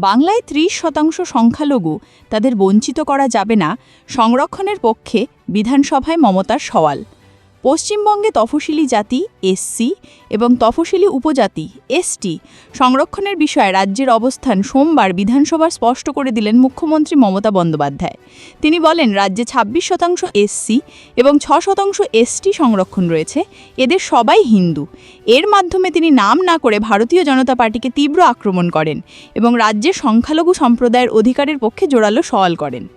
বাংলায় ত্রিশ শতাংশ সংখ্যালঘু তাদের বঞ্চিত করা যাবে না সংরক্ষণের পক্ষে বিধানসভায় মমতার সওয়াল। পশ্চিমবঙ্গে তফসিলি জাতি এসসি এবং তফসিলি উপজাতি এসটি সংরক্ষণের বিষয়ে রাজ্যের অবস্থান সোমবার বিধানসভার স্পষ্ট করে দিলেন মুখ্যমন্ত্রী মমতা বন্দ্যোপাধ্যায়। তিনি বলেন, রাজ্যে ২৬ শতাংশ এসসি এবং ছ শতাংশ এসটি সংরক্ষণ রয়েছে। এদের সবাই হিন্দু। এর মাধ্যমে তিনি নাম না করে ভারতীয় জনতা পার্টিকে তীব্র আক্রমণ করেন এবং রাজ্যের সংখ্যালঘু সম্প্রদায়ের অধিকারের পক্ষে জোরালো সওয়াল করেন।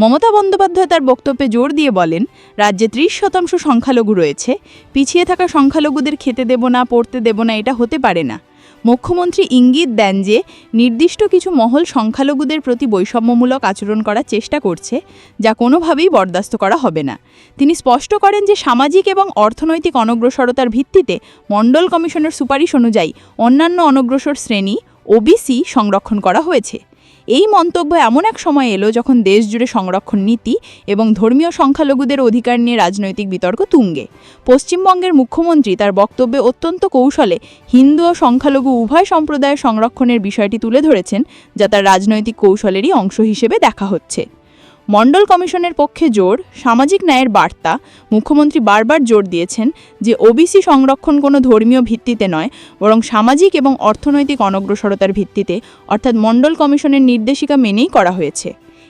মমতা বন্দ্যোপাধ্যায় তার বক্তব্যে জোর দিয়ে বলেন, রাজ্যে ত্রিশ শতাংশ সংখ্যালঘু রয়েছে। পিছিয়ে থাকা সংখ্যালঘুদের খেতে দেব না, পড়তে দেব না, এটা হতে পারে না। মুখ্যমন্ত্রী ইঙ্গিত দেন যে, নির্দিষ্ট কিছু মহল সংখ্যালঘুদের প্রতি বৈষম্যমূলক আচরণ করার চেষ্টা করছে, যা কোনোভাবেই বরদাস্ত করা হবে না। তিনি স্পষ্ট করেন যে, সামাজিক এবং অর্থনৈতিক অনগ্রসরতার ভিত্তিতে মণ্ডল কমিশনের সুপারিশ অনুযায়ী অন্যান্য অনগ্রসর শ্রেণি, ওবিসি, সংরক্ষণ করা হয়েছে। এই মন্তব্য এমন এক সময় এলো যখন দেশ জুড়ে সংরক্ষণ নীতি এবং ধর্মীয় সংখ্যালঘুদের অধিকার নিয়ে রাজনৈতিক বিতর্ক তুঙ্গে। পশ্চিমবঙ্গের মুখ্যমন্ত্রী তার বক্তব্যে অত্যন্ত কৌশলে হিন্দু ও সংখ্যালঘু উভয় সম্প্রদায়ের সংরক্ষণের বিষয়টি তুলে ধরেছেন, যা তার রাজনৈতিক কৌশলেরই অংশ হিসেবে দেখা হচ্ছে। মণ্ডল কমিশনের পক্ষে জোর, সামাজিক ন্যায়ের বার্তা, মুখ্যমন্ত্রী বারবার জোর দিয়েছেন যে ওবিসি সংরক্ষণ কোনো ধর্মীয় ভিত্তিতে নয়, বরং সামাজিক এবং অর্থনৈতিক অনগ্রসরতার ভিত্তিতে, অর্থাৎ মণ্ডল কমিশনের নির্দেশিকা মেনেই করা হয়েছে।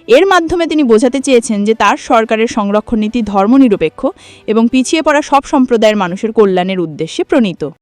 এর মাধ্যমে তিনি বোঝাতে চেয়েছেন যে তার সরকারের সংরক্ষণ নীতি ধর্মনিরপেক্ষ এবং পিছিয়ে পড়া সব সম্প্রদায়ের মানুষের কল্যাণের উদ্দেশ্যে প্রণীত।